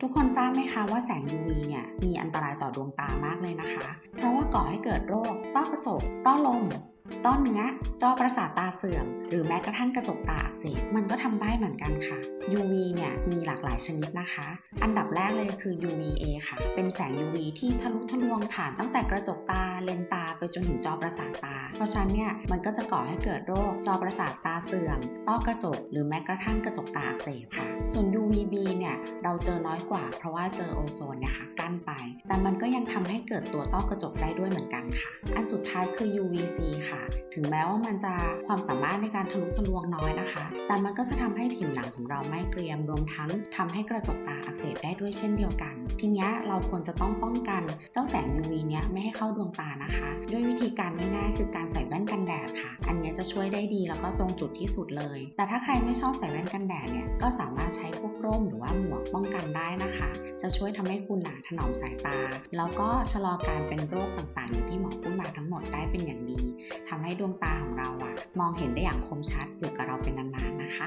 ทุกคนทราบไหมคะว่าแสง UV เนี่ยมีอันตรายต่อดวงตามากเลยนะคะ เพราะว่าก่อให้เกิดโรคต้อกระจก ต้อลม ต้อเนื้อจอประสาทตาเสื่อม หรือแม้กระทั่งกระจกตาอักเสบมันก็ทำได้เหมือนกันค่ะ UV เนี่ยมีหลากหลายชนิดนะคะ อันดับแรกเลยคือ UVA ค่ะ เป็นแสง UV ที่ทะลุทะลวงผ่านตั้งแต่กระจกตาเลนตาไปจนถึงจอประสาทตา เพราะฉะนั้นเนี่ยมันก็จะก่อให้เกิดโรคจอประสาทตาเสื่อม ต้อกระจก หรือแม้กระทั่งกระจกตาอักเสบค่ะ ส่วน UVB เนี่ยเราเจอน้อยกว่า เพราะว่าเจอโอโซนนี่ยค่ะกั้นไป แต่มันก็ยังทำให้เกิดตัวต้อกระจกได้ด้วยเหมือนกันค่ะ อันสุดท้ายคือ UVC ค่ะถึงแม้ว่ามันจะความสามารถในการทะลุทะลวงน้อยนะคะ แต่มันก็จะทำให้ผิวหนังของเราไม่เกรียม รวมทั้งทำให้กระจกตาอักเสบได้ด้วยเช่นเดียวกัน ทีนี้เราควรจะต้องป้องกันเจ้าแสง UV เนี้ยไม่ให้เข้าดวงตานะคะ ด้วยวิธีการง่ายๆคือการใส่แว่นกันแดดค่ะ อันนี้จะช่วยได้ดีแล้วก็ตรงจุดที่สุดเลย แต่ถ้าใครไม่ชอบใส่แว่นกันแดดเนี่ยก็สามารถใช้พวกร่มหรือว่าหมวกป้องกันได้นะคะ จะช่วยทำให้คุณหนาถนอมสายตา แล้วก็ชะลอการเป็นโรคต่างๆอย่างที่หมอพูดมาทั้งหมดได้เป็นอย่างดี ให้ดวงตาของเราอะมองเห็นได้อย่างคมชัดอยู่กับเราเป็นนานๆนะคะ